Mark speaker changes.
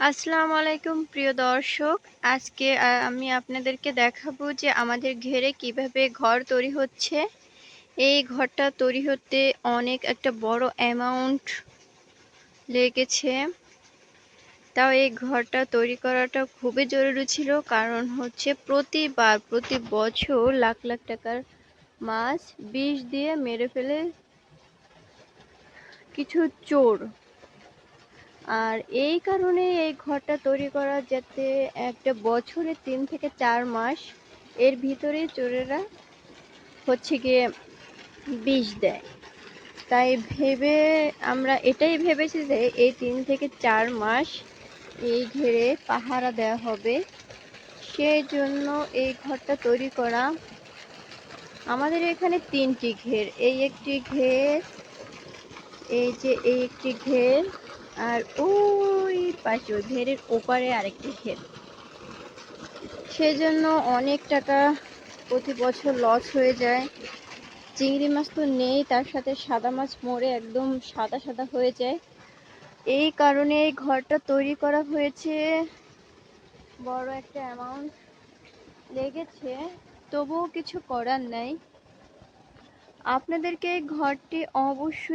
Speaker 1: আসসালামু আলাইকুম, প্রিয় দর্শক। আজকে আমি আপনাদেরকে দেখাবো যে আমাদের ঘেরে কীভাবে ঘর তৈরি হচ্ছে। এই ঘরটা তৈরি হতে অনেক একটা বড় অ্যামাউন্ট লেগেছে। তাও এই ঘরটা তৈরি করাটা খুবই জরুরি ছিল, কারণ হচ্ছে প্রতিবার, প্রতি বছর লাখ লাখ টাকার মাছ বিষ দিয়ে মেরে ফেলে কিছু চোর আর এই কারণে এই ঘরটা তৈরি করা যাতে একটা বছরে তিন থেকে চার মাস এর ভিতরে চোরেরা হচ্ছে গিয়ে বিষ দেয়। তাই ভেবে আমরা এটাই ভেবেছি যে এই তিন থেকে চার মাস এই ঘেরে পাহারা দেওয়া হবে। সেই জন্য এই ঘরটা তৈরি করা আমাদের এখানে তিনটি ঘের। এই একটি ঘের, এই যে এই একটি ঘের আর ওই পাশে, ওই ঘেরের ওপারে আরেকটি ঘের সেজন্য অনেক টাকা প্রতি বছর লস হয়ে যায়। চিংড়ি মাছ তো নেই, তার সাথে সাদা মাছ মরে একদম সাদা সাদা হয়ে যায়। এই কারণে এই ঘরটা তৈরি করা হয়েছে। বড় একটা অ্যামাউন্ট লেগেছে, তবুও কিছু করার নাই। আপনাদেরকে এই ঘরটি অবশ্যই